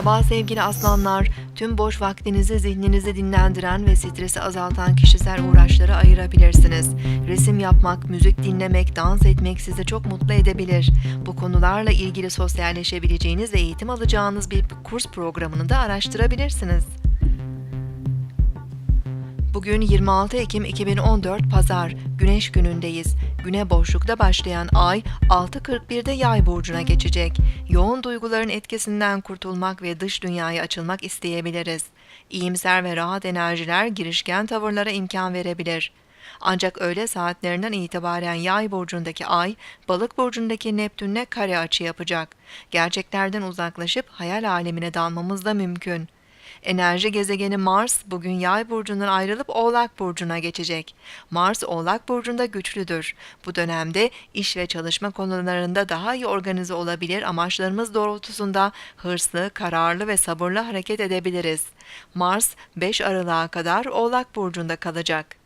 Merhaba sevgili aslanlar. Tüm boş vaktinizi zihninizi dinlendiren ve stresi azaltan kişisel uğraşlara ayırabilirsiniz. Resim yapmak, müzik dinlemek, dans etmek sizi çok mutlu edebilir. Bu konularla ilgili sosyalleşebileceğiniz ve eğitim alacağınız bir kurs programını da araştırabilirsiniz. Bugün 26 Ekim 2014 Pazar, Güneş günündeyiz. Güne boşlukta başlayan ay 6.41'de Yay burcuna geçecek. Yoğun duyguların etkisinden kurtulmak ve dış dünyaya açılmak isteyebiliriz. İyimser ve rahat enerjiler girişken tavırlara imkan verebilir. Ancak öğle saatlerinden itibaren Yay burcundaki ay, Balık burcundaki Neptünle kare açı yapacak. Gerçeklerden uzaklaşıp hayal alemine dalmamız da mümkün. Enerji gezegeni Mars bugün Yay burcundan ayrılıp Oğlak burcuna geçecek. Mars Oğlak burcunda güçlüdür. Bu dönemde iş ve çalışma konularında daha iyi organize olabilir, amaçlarımız doğrultusunda hırslı, kararlı ve sabırlı hareket edebiliriz. Mars 5 Aralık'a kadar Oğlak burcunda kalacak.